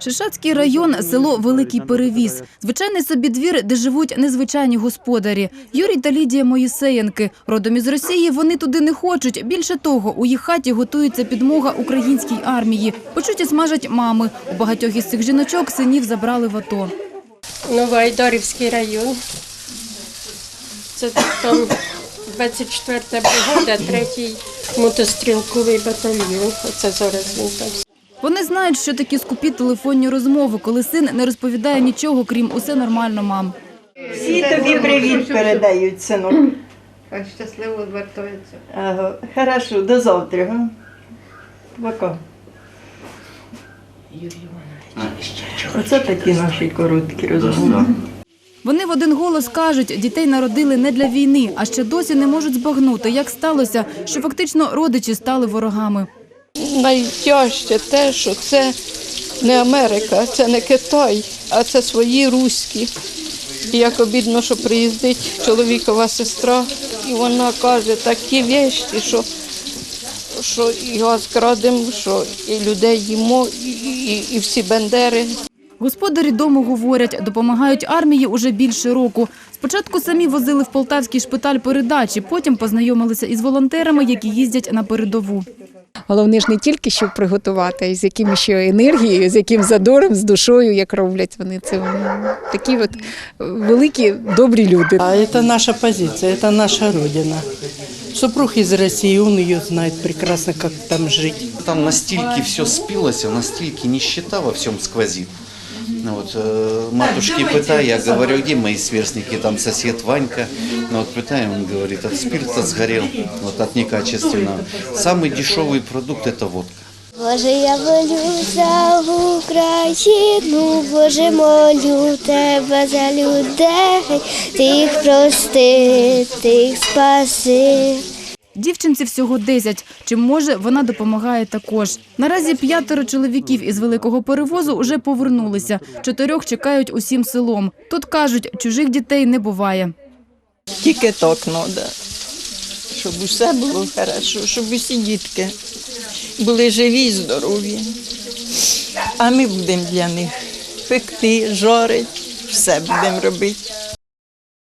Шишацький район, село Великий Перевіз. Звичайний собі двір, де живуть незвичайні господарі. Юрій та Лідія Моїсеєнки. Родом із Росії вони туди не хочуть. Більше того, у їх хаті готується підмога українській армії. Почуті смажать мами. У багатьох із цих жіночок синів забрали в АТО. Новоайдарівський район. Це там 24 бригада, третій мотострілковий батальйон. Оце зараз він там. Вони знають, що такі скупі телефонні розмови, коли син не розповідає нічого, крім усе нормально, мам. Всі тобі привіт передають, синок. Хай щасливо звертається. Ага. Хорошо, до завтра. га? Пока. Оце такі наші короткі розмови. Вони в один голос кажуть, дітей народили не для війни, а ще досі не можуть збагнути, як сталося, що фактично родичі стали ворогами. Найтяжче те, що це не Америка, це не Китай, а це свої руські. І як обідно, що приїздить чоловікова сестра, і вона каже такі вещі, що, що і газ крадемо, що і людей їмо, і, і, і всі бендери. Господарі дому говорять, допомагають армії уже більше року. Спочатку самі возили в полтавський шпиталь передачі, потім познайомилися із волонтерами, які їздять на передову. Головне ж не тільки щоб приготувати, а й з яким ще енергією, з яким задором, з душою, як роблять вони це. Такі от великі, добрі люди. А це наша позиція, це наша родина. Супруг из России, он ее знает прекрасно, как там жить. Там настільки все спилось, настільки нищета во всем сквозит. Ну Вот, э, матушки пытаю, я говорю, где мои сверстники, там сосед Ванька, ну вот пытаю, он говорит, от спирта сгорел, вот от некачественного. Самый дешевый продукт это водка. Боже, я молю за Україну, Боже, молю тебе за людей, ти їх прости, ти їх спаси. Дівчинці всього 10. Чим може, вона допомагає також. Наразі п'ятеро чоловіків із великого перевозу вже повернулися. Чотирьох чекають усім селом. Тут кажуть, чужих дітей не буває. Тільки так треба, щоб усе було хорошо, щоб усі дітки були живі і здорові. А ми будемо для них пекти, жарити, все будемо робити.